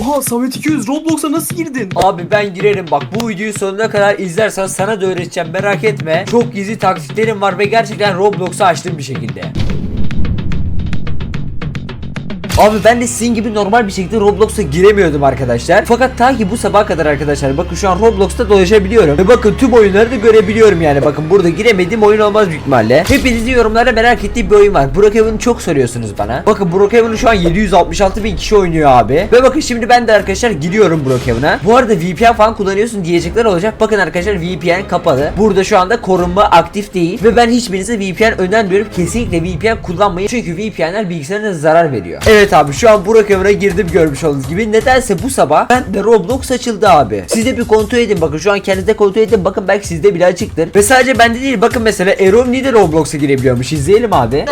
Oha Samet 200 Roblox'a nasıl girdin? Abi ben girerim bak bu videoyu sonuna kadar izlersen sana da öğreteceğim merak etme. Çok gizli taktiklerim var ve gerçekten Roblox'u açtım bir şekilde. Abi ben de sizin gibi normal bir şekilde Roblox'a giremiyordum arkadaşlar. Fakat ta ki bu sabah kadar arkadaşlar bakın şu an Roblox'ta dolaşabiliyorum. Ve bakın tüm oyunları da görebiliyorum yani. Bakın burada giremediğim oyun olmaz büyük ihtimalle. Hepinizin yorumlarda merak ettiği bir oyun var. Brookhaven'ı çok soruyorsunuz bana. Bakın Brookhaven'ı şu an 766 bin kişi oynuyor abi. Ve bakın şimdi ben de arkadaşlar giriyorum Brookhaven'a. Bu arada VPN falan kullanıyorsun diyecekler olacak. Bakın arkadaşlar VPN kapalı. Burada şu anda korunma aktif değil. Ve ben hiçbirinize VPN önermiyorum. Kesinlikle VPN kullanmayın. Çünkü VPN'ler bilgisayarına zarar veriyor. Evet abi şu an Brookhaven'a girdim görmüş olduğunuz gibi. Nedense bu sabah ben de Roblox açıldı abi. Siz de bir kontrol edin bakın. Şu an kendinize kontrol edin. Bakın belki sizde bile açıktır. Ve sadece bende değil. Bakın mesela Eromni de Roblox'a girebiliyormuş. İzleyelim abi. Ya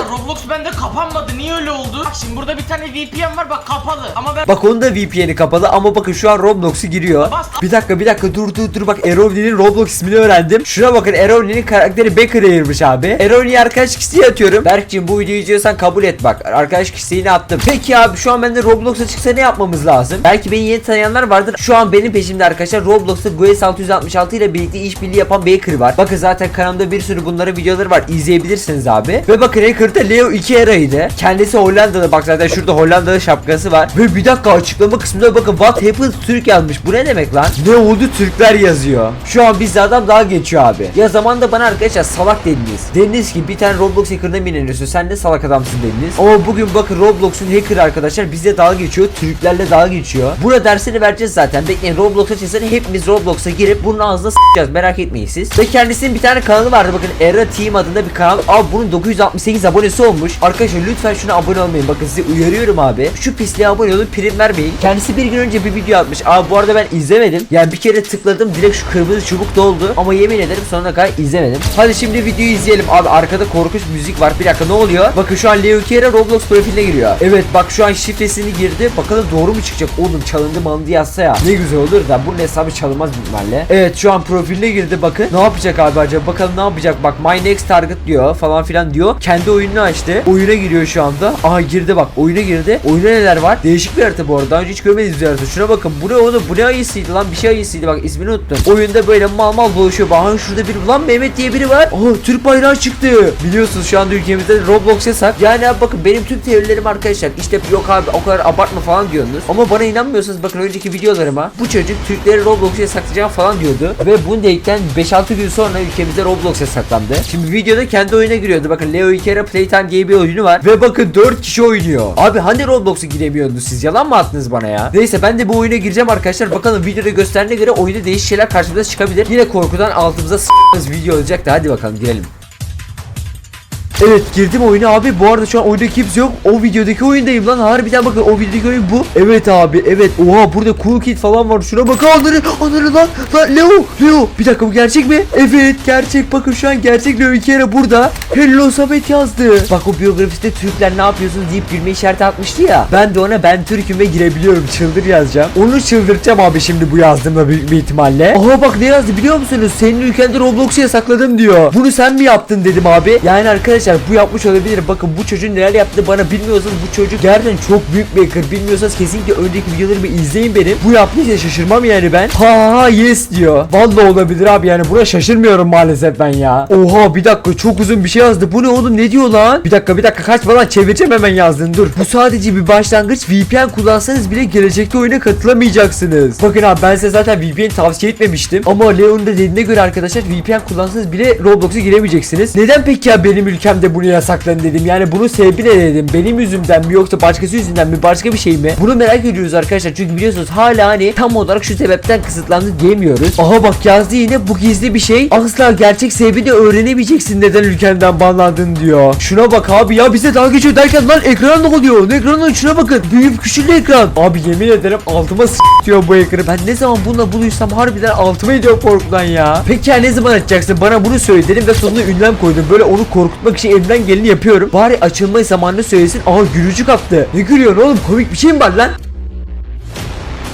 Roblox bende kapanmadı. Niye öyle oldu? Bak şimdi burada bir tane VPN var bak kapalı. Ama ben Bak onun da VPN'i kapalı ama bakın şu an Roblox'u giriyor. Bas. Bir dakika bir dakika dur dur dur bak Erovni'nin Roblox ismini öğrendim. Şuna bakın Erovni'nin karakteri ayırmış abi. Erovni'ye arkadaş kişiyi atıyorum. Berkciğim bu videoyu izliyorsan kabul et bak. Arkadaş kişiliğini attım. Peki abi şu an bende Roblox'a çıksa ne yapmamız lazım? Belki beni yeni tanıyanlar vardır. Şu an benim peşimde arkadaşlar Roblox'ta Gues 666 ile birlikte işbirliği yapan Baker var. Bakın zaten kanalımda bir sürü bunların videoları var. İzleyebilirsiniz abi. Ve bakın Hacker'da Leo 2 eraydı. Kendisi Hollandalı. Bak zaten şurada Hollandalı şapkası var. Ve bir dakika açıklama kısmında bakın What happened Türk yazmış. Bu ne demek lan? Ne oldu Türkler yazıyor. Şu an bizde adam daha geçiyor abi. Ya zamanda bana arkadaşlar salak dediniz. Dediniz ki bir tane Roblox hacker'ına mı inanıyorsun? Sen ne salak adamsın dediniz. Ama bugün bakın Roblox'un hacker arkadaşlar bizde dalga geçiyor. Türklerle dalga geçiyor. Buna dersini vereceğiz zaten. Bekleyin Roblox'a çıksın hepimiz Roblox'a girip bunun ağzına s**eceğiz. Merak etmeyin siz. Ve kendisinin bir tane kanalı vardı. Bakın Era Team adında bir kanal. Abi bunun 968 abonesi olmuş. Arkadaşlar lütfen şuna abone olmayın. Bakın sizi uyarıyorum abi. Şu pisliğe abone olun prim vermeyin. Kendisi bir gün önce bir video atmış. Abi bu arada ben izlemedim. Yani bir kere tıkladım direkt şu kırmızı çubuk doldu. Ama yemin ederim sonuna kadar izlemedim. Hadi şimdi videoyu izleyelim. Abi arkada korkunç müzik var. Bir dakika ne oluyor? Bakın şu an Leo Kiera Roblox profiline giriyor. Evet bak şu an şifresini girdi. Bakalım doğru mu çıkacak? Oğlum çalındı mandı yazsa ya. Ne güzel olur da bunun hesabı çalınmaz ihtimalle. Evet şu an profiline girdi bakın. Ne yapacak abi acaba? Bakalım ne yapacak? Bak my next target diyor falan filan diyor. Kendi oyununu açtı. Oyuna giriyor şu anda. Aha girdi bak. Oyuna girdi. Oyunda neler var? Değişik bir harita bu arada. Daha önce hiç görmediğiniz bir harita. Şuna bakın. Bu ne oğlum? Bu ne ayısıydı lan? Bir şey ayısıydı. Bak ismini unuttum. Oyunda böyle mal mal dolaşıyor. Bakın şurada bir lan Mehmet diye biri var. Aha Türk bayrağı çıktı. Biliyorsunuz şu anda ülkemizde Roblox yasak. Yani abi bakın benim tüm teorilerim arkadaşlar. İşte yok abi o kadar abartma falan diyorsunuz. Ama bana inanmıyorsanız bakın önceki videolarıma bu çocuk Türkleri Roblox'u yasaklayacağım falan diyordu. Ve bunu dedikten 5-6 gün sonra ülkemizde Roblox yasaklandı. Şimdi videoda kendi oyuna giriyordu. Bakın Leo Ikera Playtime diye bir oyunu var. Ve bakın 4 kişi oynuyor. Abi hani Roblox'a giremiyordunuz siz? Yalan mı attınız bana ya? Neyse ben de bu oyuna gireceğim arkadaşlar. Bakalım videoda gösterdiğine göre oyunda değişik şeyler karşımıza çıkabilir. Yine korkudan altımıza s***ız video olacak da hadi bakalım girelim. Evet girdim oyuna. Abi bu arada şu an oyunda kimse yok. O videodaki oyundayım lan. Harbiden bakın o videodaki oyun bu. Evet abi evet. Oha burada cool kid falan var. Şuna bakın onları onları lan. Lan Leo Leo. Bir dakika bu gerçek mi? Evet gerçek. Bakın şu an gerçek Leo iki kere burada. Hello Samet yazdı. Bak o biyografisinde Türkler ne yapıyorsun deyip gülme işareti atmıştı ya. Ben de ona ben Türk'üm ve girebiliyorum. Çıldır yazacağım. Onu çıldırtacağım abi şimdi bu yazdığımda büyük bir ihtimalle. Aha bak ne yazdı biliyor musunuz? Senin ülkende Roblox'u yasakladım diyor. Bunu sen mi yaptın dedim abi. Yani arkadaşlar bu yapmış olabilir bakın bu çocuğun neler yaptığını bana bilmiyorsanız bu çocuk gerçekten çok büyük bir hacker. Bilmiyorsanız kesinlikle önceki videolarımı izleyin benim. Bu yaptıysa şaşırmam yani ben. Ha ha yes diyor. Vallahi olabilir abi yani buna şaşırmıyorum maalesef ben ya. Oha bir dakika çok uzun bir şey yazdı. Bu ne oğlum ne diyor lan? Bir dakika bir dakika kaç falan çevireceğim hemen yazdın dur. Bu sadece bir başlangıç VPN kullansanız bile gelecekte oyuna katılamayacaksınız. Bakın abi ben size zaten VPN tavsiye etmemiştim. Ama Leon'un da dediğine göre arkadaşlar VPN kullansanız bile Roblox'a giremeyeceksiniz. Neden peki ya benim ülkemde bunu yasaklan dedim. Yani bunun sebebi ne dedim? Benim yüzümden mi yoksa başkası yüzünden mi? Başka bir şey mi? Bunu merak ediyoruz arkadaşlar. Çünkü biliyorsunuz hala hani tam olarak şu sebepten kısıtlandı diyemiyoruz. Aha bak yazdı yine bu gizli bir şey. Asla gerçek sebebini öğrenemeyeceksin neden ülkenden banlandın diyor. Şuna bak abi ya bize dalga geçiyor derken lan ekran ne oluyor? Ne ekranı şuna bakın büyük küçülü ekran. Abi yemin ederim altıma s*** diyor bu ekranı. Ben ne zaman bununla buluysam harbiden altıma ediyor korkudan ya. Peki ya ne zaman açacaksın? Bana bunu söyle dedim ve sonuna ünlem koydum. Böyle onu korkutmak için elimden geleni yapıyorum. Bari açılma zamanını söylesin. Aha gülücük attı Ne gülüyorsun oğlum? Komik bir şey mi var lan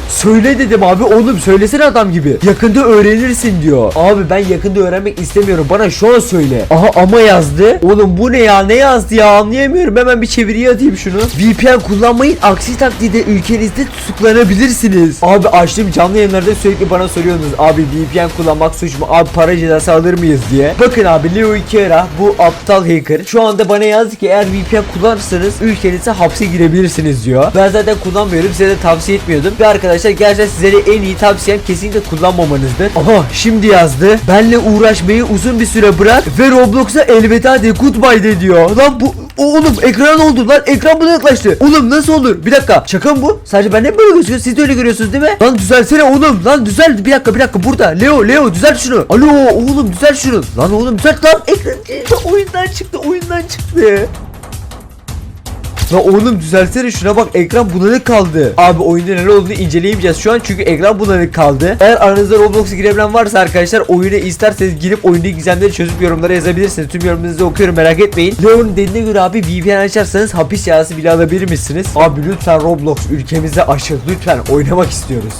Söyle dedim abi oğlum söylesene adam gibi. Yakında öğrenirsin diyor. Abi ben yakında öğrenmek istemiyorum. Bana şu an söyle. Aha ama yazdı. Oğlum bu ne ya? Ne yazdı ya? Anlayamıyorum. Hemen bir çeviriye atayım şunu. VPN kullanmayın. Aksi takdirde ülkenizde tutuklanabilirsiniz. Abi açtım canlı yayınlarda sürekli bana soruyorsunuz. Abi VPN kullanmak suç mu? Abi para cezası alır mıyız diye. Bakın abi Leo Ikera bu aptal hacker. Şu anda bana yazdı ki eğer VPN kullanırsanız ülkenize hapse girebilirsiniz diyor. Ben zaten kullanmıyorum. Size de tavsiye etmiyordum. Ve arkadaşlar gerçekten size de en iyi tavsiyem kesinlikle kullanmamanızdır. Aha şimdi yazdı. Benle uğraşmayı uzun bir süre bırak ve Roblox'a elveda de goodbye de diyor. Lan bu Oğlum ekran oldu lan ekran buna yaklaştı. Oğlum nasıl olur? Bir dakika şaka mı bu? Sadece ben ne böyle gözüküyor? Siz de öyle görüyorsunuz değil mi? Lan düzelsene oğlum. Lan düzel. Bir dakika bir dakika burada. Leo Leo düzelt şunu. Alo oğlum düzelt şunu. Lan oğlum düzelt lan. Ekran oyundan çıktı oyundan çıktı. La oğlum düzelsene şuna bak ekran bulanık kaldı. Abi oyunda neler olduğunu inceleyemeyeceğiz şu an çünkü ekran bulanık kaldı. Eğer aranızda Roblox'a girebilen varsa arkadaşlar oyuna isterseniz girip oyundaki gizemleri çözüp yorumlara yazabilirsiniz. Tüm yorumlarınızı okuyorum merak etmeyin. Leon'un dediğine göre abi VPN açarsanız hapis cezası bile alabilir misiniz? Abi lütfen Roblox ülkemizde aşıl lütfen oynamak istiyoruz.